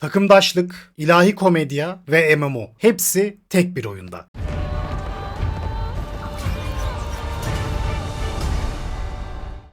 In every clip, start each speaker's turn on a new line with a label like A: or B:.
A: Takımdaşlık, ilahi komedya ve MMO hepsi tek bir oyunda.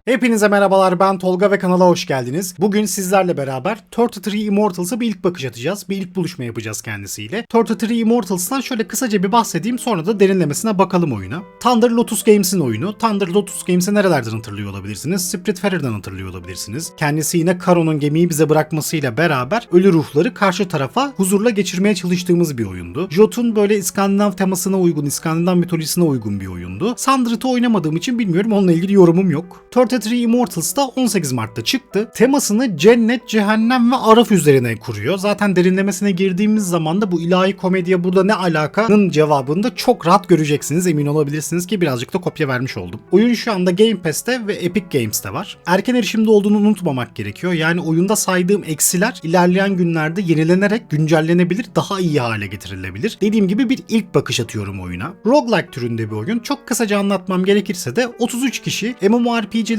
A: Hepinize merhabalar ben Tolga ve kanala hoş geldiniz. Bugün sizlerle beraber 33 Immortals'a bir ilk bakış atacağız. Bir ilk buluşma yapacağız kendisiyle. 33 Immortals'tan şöyle kısaca bir bahsedeyim sonra da derinlemesine bakalım oyuna. Thunder Lotus Games'in oyunu. Thunder Lotus Games'i nerelerden hatırlıyor olabilirsiniz? Spiritfarer'dan hatırlıyor olabilirsiniz. Kendisi yine Karon'un gemiyi bize bırakmasıyla beraber ölü ruhları karşı tarafa huzurla geçirmeye çalıştığımız bir oyundu. Jotun böyle İskandinav temasına uygun, İskandinav mitolojisine uygun bir oyundu. Sandrit'i oynamadığım için bilmiyorum onunla ilgili yorumum yok. 33 Immortals da 18 Mart'ta çıktı. Temasını cennet, cehennem ve araf üzerine kuruyor. Zaten derinlemesine girdiğimiz zaman da bu ilahi komedya burada ne alakanın cevabını da çok rahat göreceksiniz. Emin olabilirsiniz ki birazcık da kopya vermiş oldum. Oyun şu anda Game Pass'te ve Epic Games'te var. Erken erişimde olduğunu unutmamak gerekiyor. Yani oyunda saydığım eksiler ilerleyen günlerde yenilenerek güncellenebilir, daha iyi hale getirilebilir. Dediğim gibi bir ilk bakış atıyorum oyuna. Roguelike türünde bir oyun. Çok kısaca anlatmam gerekirse de 33 kişi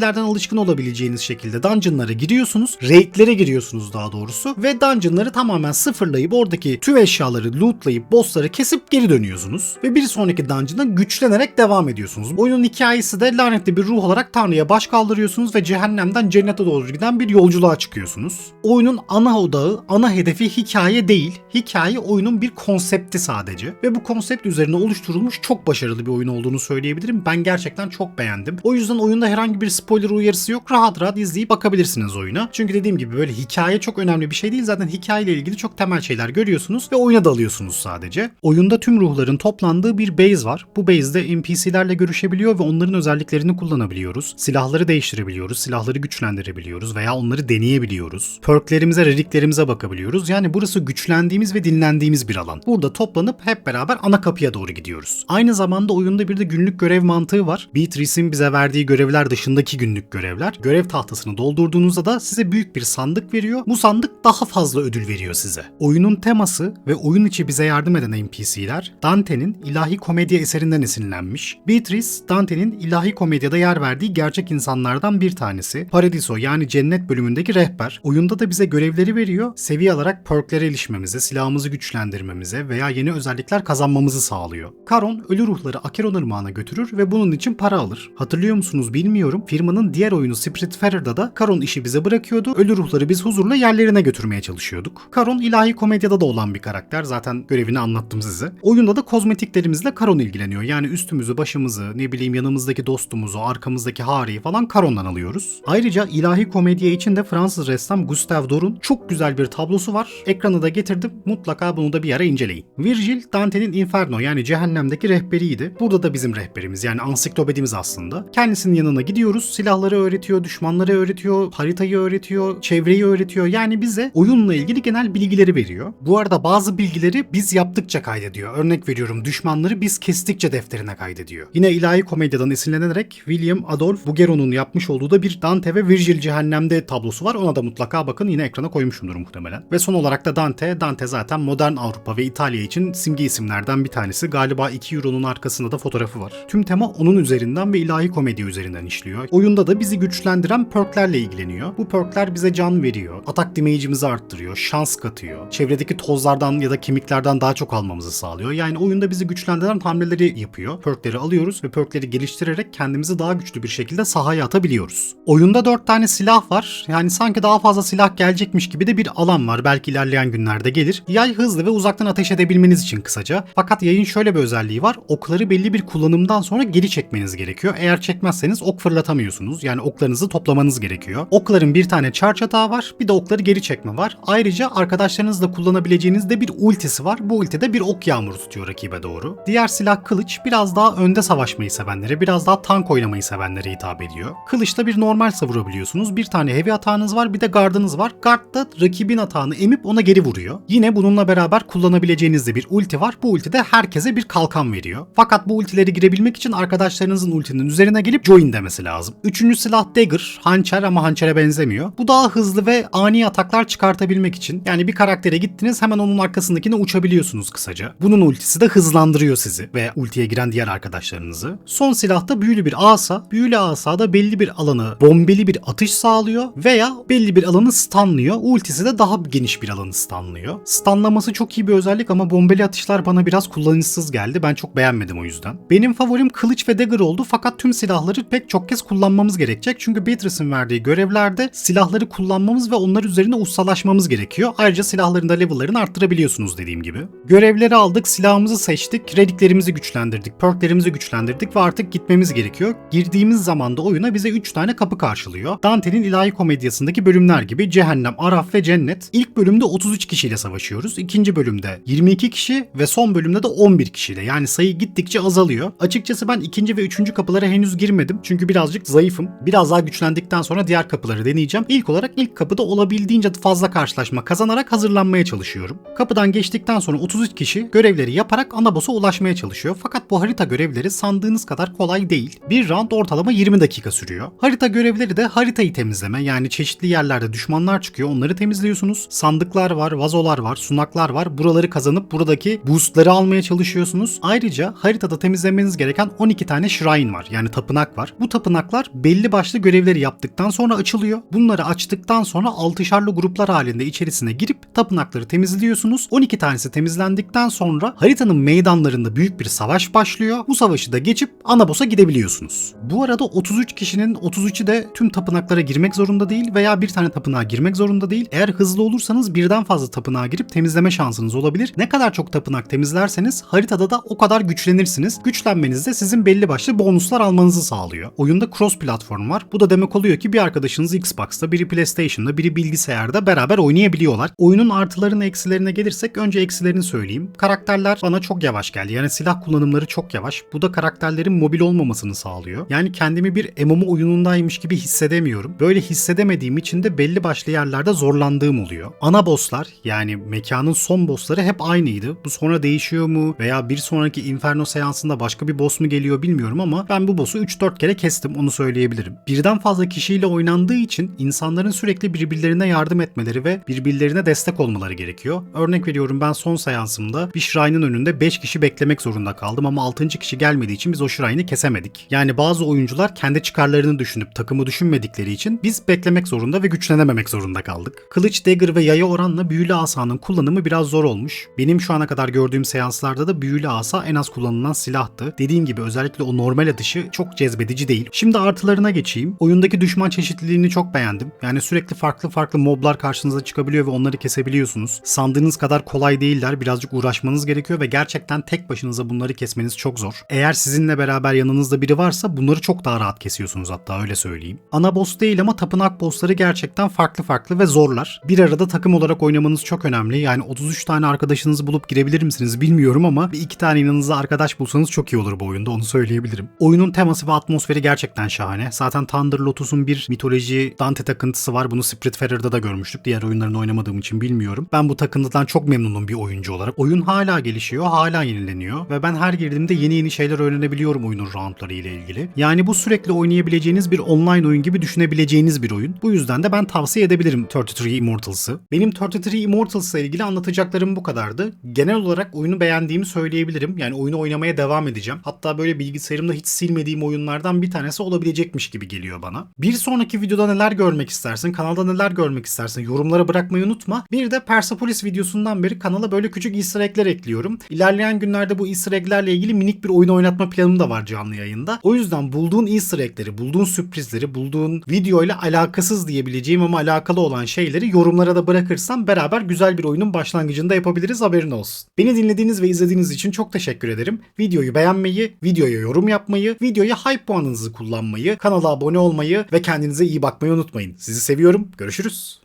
A: MMORPG'lerden alışkın olabileceğiniz şekilde dungeonlara giriyorsunuz. Raid'lere giriyorsunuz daha doğrusu. Ve dungeonları tamamen sıfırlayıp oradaki tüm eşyaları lootlayıp bossları kesip geri dönüyorsunuz. Ve bir sonraki dungeon'a güçlenerek devam ediyorsunuz. Oyunun hikayesi de lanetli bir ruh olarak Tanrı'ya baş kaldırıyorsunuz ve cehennemden cennete doğru giden bir yolculuğa çıkıyorsunuz. Oyunun ana odağı, ana hedefi hikaye değil. Hikaye oyunun bir konsepti sadece. Ve bu konsept üzerine oluşturulmuş çok başarılı bir oyun olduğunu söyleyebilirim. Ben gerçekten çok beğendim. O yüzden oyunda herhangi bir spoiler uyarısı yok. Rahat rahat izleyip bakabilirsiniz oyuna. Çünkü dediğim gibi böyle hikaye çok önemli bir şey değil. Zaten hikayeyle ilgili çok temel şeyler görüyorsunuz ve oyuna dalıyorsunuz sadece. Oyunda tüm ruhların toplandığı bir base var. Bu base'de NPC'lerle görüşebiliyor ve onların özelliklerini kullanabiliyoruz. Silahları değiştirebiliyoruz, silahları güçlendirebiliyoruz veya onları deneyebiliyoruz. Perklerimize, reliklerimize bakabiliyoruz. Yani burası güçlendiğimiz ve dinlendiğimiz bir alan. Burada toplanıp hep beraber ana kapıya doğru gidiyoruz. Aynı zamanda oyunda bir de günlük görev mantığı var. Beatrice'in bize verdiği görevler dışındaki günlük görevler. Görev tahtasını doldurduğunuzda da size büyük bir sandık veriyor. Bu sandık daha fazla ödül veriyor size. Oyunun teması ve oyun içi bize yardım eden NPC'ler Dante'nin ilahi komedya eserinden esinlenmiş. Beatrice, Dante'nin ilahi komedyada yer verdiği gerçek insanlardan bir tanesi. Paradiso yani cennet bölümündeki rehber. Oyunda da bize görevleri veriyor. Seviye alarak perklere erişmemize, silahımızı güçlendirmemize veya yeni özellikler kazanmamızı sağlıyor. Karon ölü ruhları Akeron Irmağı'na götürür ve bunun için para alır. Hatırlıyor musunuz bilmiyorum. Firmanın diğer oyunu Spiritfarer'da da Karon işi bize bırakıyordu. Ölü ruhları biz huzurla yerlerine götürmeye çalışıyorduk. Karon ilahi komedyada da olan bir karakter. Zaten görevini anlattım size. Oyunda da kozmetiklerimizle Karon ilgileniyor. Yani üstümüzü, başımızı, ne bileyim yanımızdaki dostumuzu, arkamızdaki Hari'yi falan Karon'dan alıyoruz. Ayrıca ilahi komedya için de Fransız ressam Gustave Dor'un çok güzel bir tablosu var. Ekranı da getirdim. Mutlaka bunu da bir ara inceleyin. Virgil, Dante'nin Inferno yani cehennemdeki rehberiydi. Burada da bizim rehberimiz yani ansiklopedimiz aslında. Kendisinin yanına gidiyoruz. Silahları öğretiyor, düşmanları öğretiyor, haritayı öğretiyor, çevreyi öğretiyor. Yani bize oyunla ilgili genel bilgileri veriyor. Bu arada bazı bilgileri biz yaptıkça kaydediyor. Örnek veriyorum düşmanları biz kestikçe defterine kaydediyor. Yine ilahi komedyadan esinlenerek William Adolf Bouguereau'nun yapmış olduğu da bir Dante ve Virgil cehennemde tablosu var. Ona da mutlaka bakın yine ekrana koymuşumdur muhtemelen. Ve son olarak da Dante. Dante zaten modern Avrupa ve İtalya için simge isimlerden bir tanesi. Galiba 2 Euro'nun arkasında da fotoğrafı var. Tüm tema onun üzerinden ve ilahi komedi üzerinden işliyor. Oyunda da bizi güçlendiren perklerle ilgileniyor. Bu perkler bize can veriyor. Atak damage'imizi arttırıyor. Şans katıyor. Çevredeki tozlardan ya da kemiklerden daha çok almamızı sağlıyor. Yani oyunda bizi güçlendiren hamleleri yapıyor. Perkleri alıyoruz ve perkleri geliştirerek kendimizi daha güçlü bir şekilde sahaya atabiliyoruz. Oyunda 4 tane silah var. Yani sanki daha fazla silah gelecekmiş gibi de bir alan var. Belki ilerleyen günlerde gelir. Yay hızlı ve uzaktan ateş edebilmeniz için kısaca. Fakat yayın şöyle bir özelliği var. Okları belli bir kullanımdan sonra geri çekmeniz gerekiyor. Eğer çekmezseniz ok fırlatamıyorsunuz. Yani oklarınızı toplamanız gerekiyor. Okların bir tane charge atağı var. Bir de okları geri çekme var. Ayrıca arkadaşlarınızla kullanabileceğiniz de bir ultisi var. Bu ultide bir ok yağmuru tutuyor rakibe doğru. Diğer silah kılıç biraz daha önde savaşmayı sevenlere, biraz daha tank oynamayı sevenlere hitap ediyor. Kılıçta bir normal savurabiliyorsunuz. Bir tane heavy atağınız var, bir de gardınız var. Gard da rakibin atağını emip ona geri vuruyor. Yine bununla beraber kullanabileceğiniz de bir ulti var. Bu ulti de herkese bir kalkan veriyor. Fakat bu ultileri girebilmek için arkadaşlarınızın ultinin üzerine gelip join demesi lazım. Üçüncü silah Dagger, hançer ama hançere benzemiyor. Bu daha hızlı ve ani ataklar çıkartabilmek için. Yani bir karaktere gittiniz hemen onun arkasındakine uçabiliyorsunuz kısaca. Bunun ultisi de hızlandırıyor sizi ve ultiye giren diğer arkadaşlarınızı. Son silah da büyülü bir asa. Büyülü asa da belli bir alanı bombeli bir atış sağlıyor veya belli bir alanı stunlıyor. Ultisi de daha geniş bir alanı stunlıyor. Stunlaması çok iyi bir özellik ama bombeli atışlar bana biraz kullanışsız geldi. Ben çok beğenmedim o yüzden. Benim favorim kılıç ve dagger oldu fakat tüm silahları pek çok kez kullanmamız gerekecek. Çünkü Beatrice'in verdiği görevlerde silahları kullanmamız ve onlar üzerine ustalaşmamız gerekiyor. Ayrıca silahların da level'larını arttırabiliyorsunuz dediğim gibi. Görevleri aldık, silahımızı seçtik, rediklerimizi güçlendirdik, perklerimizi güçlendirdik ve artık gitmemiz gerekiyor. Girdiğimiz zaman da oyuna bize 3 tane kapı karşılıyor. Dante'nin ilahi komedyasındaki bölümler gibi Cehennem, Araf ve Cennet. İlk bölümde 33 kişiyle savaşıyoruz. İkinci bölümde 22 kişi ve son bölümde de 11 kişiyle. Yani sayı gittikçe azalıyor. Açıkçası ben ikinci ve üçüncü kapılara henüz girmedim. Çünkü birazcık zayıfım. Biraz daha güçlendikten sonra diğer kapıları deneyeceğim. İlk olarak ilk kapıda olabildiğince fazla karşılaşma kazanarak hazırlanmaya çalışıyorum. Kapıdan geçtikten sonra 33 kişi görevleri yaparak ana boss'a ulaşmaya çalışıyor. Fakat bu harita görevleri sandığınız kadar kolay değil. Bir round ortalama 20 dakika sürüyor. Harita görevleri de haritayı temizleme yani çeşitli yerlerde düşmanlar çıkıyor onları temizliyorsunuz. Sandıklar var, vazolar var, sunaklar var. Buraları kazanıp buradaki boostları almaya çalışıyorsunuz. Ayrıca haritada temizlemeniz gereken 12 tane shrine var yani tapınak var. Bu tapınaklar belli başlı görevleri yaptıktan sonra açılıyor. Bunları açtıktan sonra altışarlı gruplar halinde içerisine girip tapınakları temizliyorsunuz. 12 tanesi temizlendikten sonra haritanın meydanlarında büyük bir savaş başlıyor. Bu savaşı da geçip ana boss'a gidebiliyorsunuz. Bu arada 33 kişinin 33'ü de tüm tapınaklara girmek zorunda değil veya bir tane tapınağa girmek zorunda değil. Eğer hızlı olursanız birden fazla tapınağa girip temizleme şansınız olabilir. Ne kadar çok tapınak temizlerseniz haritada da o kadar güçlenirsiniz. Güçlenmeniz de sizin belli başlı bonuslar almanızı sağlıyor. Oyunda cross platform var. Bu da demek oluyor ki bir arkadaşınız Xbox'ta, biri PlayStation'da, biri bilgisayarda beraber oynayabiliyorlar. Oyunun artılarına eksilerine gelirsek önce eksilerini söyleyeyim. Karakterler bana çok yavaş geldi. Yani silah kullanımları çok yavaş. Bu da karakterlerin mobil olmamasını sağlıyor. Yani kendimi bir MMO oyunundaymış gibi hissedemiyorum. Böyle hissedemediğim için de belli başlı yerlerde zorlandığım oluyor. Ana bosslar yani mekanın son bossları hep aynıydı. Bu sonra değişiyor mu veya bir sonraki Inferno seansında başka bir boss mu geliyor bilmiyorum ama ben bu boss'u 3-4 kere kestim onu söyleyebilirim. Birden fazla kişiyle oynandığı için insanların sürekli birbirlerine yardım etmeleri ve birbirlerine destek olmaları gerekiyor. Örnek veriyorum ben son seansımda bir shrine'ın önünde 5 kişi beklemek zorunda kaldım ama 6. kişi gelmediği için biz o shrine'ı kesemedik. Yani bazı oyuncular kendi çıkarlarını düşünüp takımı düşünmedikleri için biz beklemek zorunda ve güçlenememek zorunda kaldık. Kılıç, dagger ve yaya oranla büyülü asanın kullanımı biraz zor olmuş. Benim şu ana kadar gördüğüm seanslarda da büyülü asa en az kullanılan silahtı. Dediğim gibi özellikle o normal atışı çok cezbedici değil. Şimdi artılarına geçeyim. Oyundaki düşman çeşitliliğini çok beğendim. Yani sürekli farklı farklı moblar karşınıza çıkabiliyor ve onları kesebiliyorsunuz. Sandığınız kadar kolay değiller. Birazcık uğraşmanız gerekiyor ve gerçekten tek başınıza bunları kesmeniz çok zor. Eğer sizinle beraber yanınızda biri varsa bunları çok daha rahat kesiyorsunuz hatta öyle söyleyeyim. Ana boss değil ama tapınak bossları gerçekten farklı farklı ve zorlar. Bir arada takım olarak oynamanız çok önemli. Yani 33 tane arkadaşınızı bulup girebilir misiniz bilmiyorum ama bir iki tane yanınıza arkadaş bulsanız çok iyi olur bu oyunda onu söyleyebilirim. Oyunun teması ve atmosferi gerçekten şahane. Zaten Thunder Lotus'un bir mitoloji Dante takıntısı var. Bunu Spiritfarer'da da görmüştük. Diğer oyunlarını oynamadığım için bilmiyorum. Ben bu takıntıdan çok memnunum bir oyuncu olarak. Oyun hala gelişiyor, hala yenileniyor ve ben her girdiğimde yeni yeni şeyler öğrenebiliyorum oyunun roundları ile ilgili. Yani bu sürekli oynayabileceğiniz bir online oyun gibi düşünebileceğiniz bir oyun. Bu yüzden de ben tavsiye edebilirim 33 Immortals'ı. Benim 33 Immortals ile ilgili anlatacaklarım bu kadardı. Genel olarak oyunu beğendiğimi söyleyebilirim. Yani oyunu oynamaya devam edeceğim. Hatta böyle bilgisayarımda hiç silmediğim oyunlardan bir tanesi olabilecekmiş gibi geliyor bana. Bir sonraki videoda neler görmek istersin, kanalda neler görmek istersin yorumlara bırakmayı unutma. Bir de Persepolis videosundan beri kanala böyle küçük easter egg'ler ekliyorum. İlerleyen günlerde bu easter egg'lerle ilgili minik bir oyun oynatma planım da var canlı yayında. O yüzden bulduğun easter egg'leri, bulduğun sürprizleri, bulduğun videoyla alakasız diyebileceğim ama alakalı olan şeyleri yorumlara da bırakırsan beraber güzel bir oyunun başlangıcında yapabiliriz haberin olsun. Beni dinlediğiniz ve izlediğiniz için çok teşekkür ederim. Videoyu beğenmeyi, videoya yorum yapmayı, videoya hype puanınızı kullanmayı, kanala abone olmayı ve kendinize iyi bakmayı unutmayın. Sizi seviyorum. Görüşürüz.